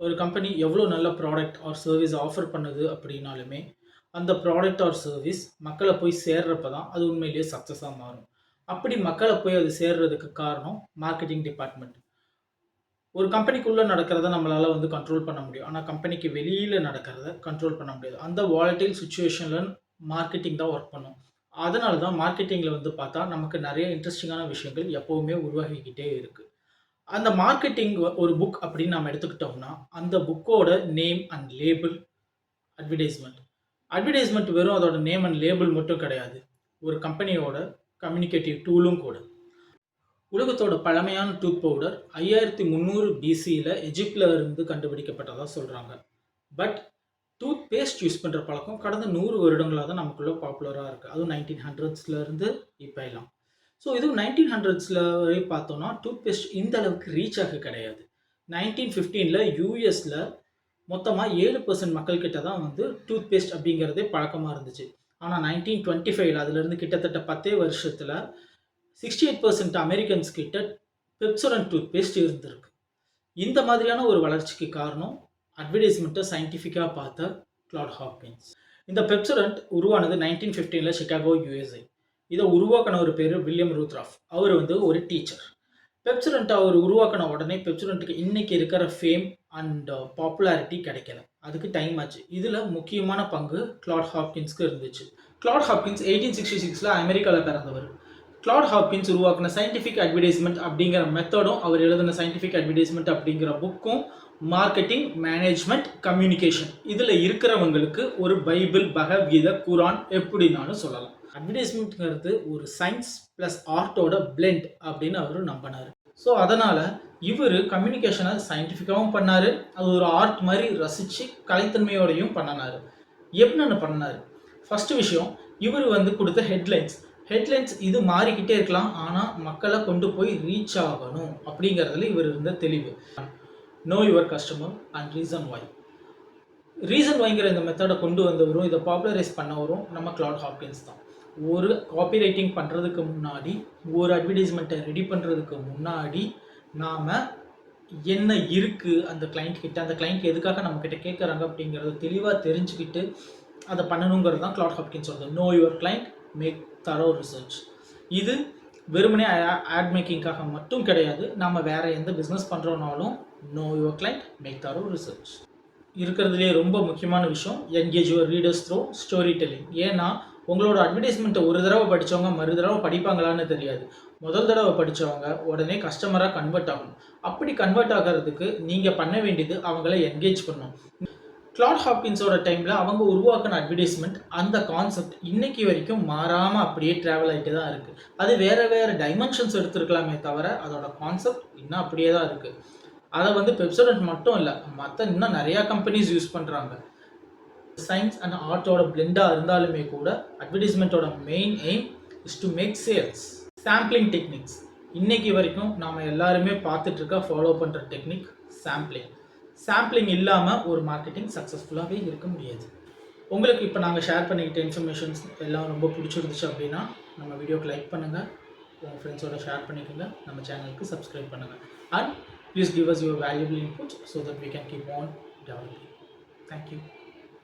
ஒரு கம்பெனி எவ்வளோ நல்ல ப்ராடக்ட் ஆர் சர்வீஸ் ஆஃபர் பண்ணுது அப்படின்னாலுமே அந்த ப்ராடக்ட் ஆர் சர்வீஸ் மக்களை போய் சேர்றப்ப தான் அது உண்மையிலேயே சக்ஸஸாக மாறும். அப்படி மக்களை போய் அது சேர்றதுக்கு காரணம் மார்க்கெட்டிங் டிபார்ட்மெண்ட் ஒரு கம்பெனிக்குள்ளே நடக்கிறத நம்மளால் வந்து கண்ட்ரோல் பண்ண முடியும். ஆனால் கம்பெனிக்கு வெளியில் நடக்கிறத கண்ட்ரோல் பண்ண முடியாது. அந்த வாலட்டைல் சுச்சுவேஷனில் மார்க்கெட்டிங் தான் ஒர்க் பண்ணும். அதனால தான் மார்க்கெட்டிங்கில் வந்து பார்த்தா நமக்கு நிறைய இன்ட்ரெஸ்டிங்கான விஷயங்கள் எப்போவுமே உருவாகிக்கிட்டே இருக்குது அந்த மார்க்கெட்டிங் ஒரு புக் அப்படின்னு நம்ம எடுத்துக்கிட்டோம்னா அந்த புக்கோட name and label advertisement advertisement வெறும் அதோட நேம் அண்ட் லேபிள் மட்டும் கிடையாது. ஒரு கம்பெனியோட கம்யூனிகேட்டிவ் டூலும் கூட. உலகத்தோட பழமையான டூத் பவுடர் ஐயாயிரத்தி முந்நூறு பிசியில் எஜிப்டில் இருந்து கண்டுபிடிக்கப்பட்டதாக சொல்கிறாங்க பட் டூத் பேஸ்ட் யூஸ் பண்ணுற பழக்கம் கடந்த நூறு வருடங்களாக தான் நமக்குள்ளே பாப்புலராக இருக்குது அதுவும் நைன்டீன் ஹண்ட்ரட்ஸ்லேருந்து இப்போ எல்லாம். ஸோ இதுவும் நைன்டீன் ஹண்ட்ரட்ஸில் வரை பார்த்தோன்னா டூத் பேஸ்ட் இந்த அளவுக்கு ரீச் ஆக கிடையாது. நைன்டீன் ஃபிஃப்டீனில் யூஎஸில் மொத்தமாக ஏழு பர்சன்ட் மக்கள்கிட்ட தான் வந்து டூத் பேஸ்ட் அப்படிங்கிறதே பழக்கமாக இருந்துச்சு. ஆனால் நைன்டீன் டுவெண்ட்டி ஃபைவ்ல அதுலேருந்து கிட்டத்தட்ட பத்தே வருஷத்தில் சிக்ஸ்டி எயிட் பர்சன்ட் அமெரிக்கன்ஸ் கிட்ட பெப்சோரன் டூத் பேஸ்ட் இருந்திருக்கு. இந்த மாதிரியான ஒரு வளர்ச்சிக்கு காரணம் அட்வர்டைஸ்மெண்ட்டை சயின்டிஃபிக்காக பார்த்த கிளாட் ஹாப்கின்ஸ் இந்த பெப்சரண்ட் உருவானது நைன்டீன் ஃபிஃப்டீனில் சிகாகோ யூஎஸ்ஏ இதை உருவாக்கின ஒரு பேர் வில்லியம் ரூத்ராஃப். அவர் வந்து ஒரு டீச்சர். பெப்சுரண்ட் அவர் உருவாக்கின உடனே பெப்சுரண்ட்டுக்கு இன்னைக்கு இருக்கிற ஃபேம் அண்ட் பாப்புலாரிட்டி கிடைக்கல. அதுக்கு டைம் ஆச்சு. இதில் முக்கியமான பங்கு கிளாட் ஹாப்கின்ஸ்க்கு இருந்துச்சு. கிளாட் ஹாப்கின்ஸ் எயிட்டீன் சிக்ஸ்டி சிக்ஸில் அமெரிக்காவில் பிறந்தவர். கிளாட் ஹாப்பின்ஸ் உருவாக்கின சயின்டிஃபிக் அட்வர்டைஸ்மெண்ட் அப்படிங்கிற மெத்தடும் அவர் எழுதின சயின்டிஃபிக் அட்வர்டைஸ்மெண்ட் அப்படிங்கிற புக்கும் மார்க்கெட்டிங் மேனேஜ்மெண்ட் கம்யூனிகேஷன் இதில் இருக்கிறவங்களுக்கு ஒரு பைபிள் பகவீத குரான் எப்படின்னாலும் சொல்லலாம். அட்வர்டைஸ்மெண்ட்ங்கிறது ஒரு சயின்ஸ் ப்ளஸ் ஆர்ட்டோட பிளெண்ட் அப்படின்னு அவர் நம்பினார். ஸோ அதனால் இவர் கம்யூனிகேஷனை சயின்டிஃபிக்காகவும் பண்ணார். அது ஒரு ஆர்ட் மாதிரி ரசித்து கலைத்தன்மையோடையும் பண்ணினார். எப்படின்னு பண்ணார் ஃபஸ்ட்டு விஷயம் இவர் வந்து கொடுத்த ஹெட்லைன்ஸ் ஹெட்லைன்ஸ் இது மாறிக்கிட்டே இருக்கலாம் ஆனால் மக்களை கொண்டு போய் ரீச் ஆகணும் அப்படிங்கிறதுல இவர் இருந்த தெளிவு. Know your customer and reason why reason வைங்கிற இந்த மெத்தடை கொண்டு வந்தவரும் இதை பாப்புலரைஸ் பண்ணவரும் நம்ம கிளாட் ஹாப்கின்ஸ் தான். ஒரு காப்பி ரைட்டிங் பண்ணுறதுக்கு முன்னாடி ஒரு அட்வர்டைஸ்மெண்ட்டை ரெடி பண்ணுறதுக்கு முன்னாடி நாம் என்ன இருக்குது அந்த கிளைண்ட் கிட்ட அந்த கிளைண்ட் எதுக்காக நம்மக்கிட்ட கேட்குறாங்க அப்படிங்கிறத தெளிவாக தெரிஞ்சுக்கிட்டு அதை பண்ணணுங்கிறது தான் கிளாட் ஹாப்கின்ஸ் சொல்கிறது know your client make thorough research இது வெறுமனே ஆட் மேக்கிங்காக மட்டும் கிடையாது. நம்ம வேறு எந்த business பண்ணுறோனாலும் know your client make thorough research இருக்கிறதுலே ரொம்ப முக்கியமான விஷயம் engage your readers through story telling ஏன்னா உங்களோட அட்வர்டைஸ்மெண்ட்டை ஒரு தடவை படித்தவங்க மறு தடவை படிப்பாங்களான்னு தெரியாது. முதல் தடவை படித்தவங்க உடனே கஸ்டமராக கன்வெர்ட் ஆகணும். அப்படி கன்வெர்ட் ஆகிறதுக்கு நீங்கள் பண்ண வேண்டியது அவங்கள என்கேஜ் பண்ணணும். கிளாட் ஹாப்கின்ஸோட டைமில் அவங்க உருவாக்கின அட்வர்டைஸ்மெண்ட் அந்த கான்செப்ட் இன்னைக்கு வரைக்கும் மாறாமல் அப்படியே ட்ராவல் ஆகிட்டு தான் இருக்குது அது வேறு வேறு டைமென்ஷன்ஸ் எடுத்துருக்கலாமே தவிர அதோட கான்செப்ட் இன்னும் அப்படியே தான் இருக்குது அதை வந்து பெப்சோடன்ட் மட்டும் இல்லை மற்ற இன்னும் நிறையா கம்பெனிஸ் யூஸ் பண்ணுறாங்க சயின்ஸ் அண்ட் ஆர்ட்டோட பிளெண்டாக இருந்தாலுமே கூட அட்வர்டைஸ்மெண்ட்டோட main aim is to make sales sampling techniques இன்னைக்கு வரைக்கும் நாம் எல்லாருமே பார்த்துட்ருக்க ஃபாலோ பண்ணுற டெக்னிக் சாம்பிளிங் சாம்பிளிங் இல்லாமல் ஒரு மார்க்கெட்டிங் சக்ஸஸ்ஃபுல்லாகவே இருக்க முடியாது. உங்களுக்கு இப்போ நாங்கள் ஷேர் பண்ணிக்கிட்ட இன்ஃபர்மேஷன்ஸ் எல்லாம் ரொம்ப பிடிச்சிருந்துச்சு அப்படின்னா நம்ம வீடியோக்கு லைக் பண்ணுங்கள் உங்கள் ஃப்ரெண்ட்ஸோட ஷேர் பண்ணிக்கோங்க. நம்ம சேனலுக்கு சப்ஸ்கிரைப் பண்ணுங்கள் and please give us your valuable inputs so that we can keep on developing thank you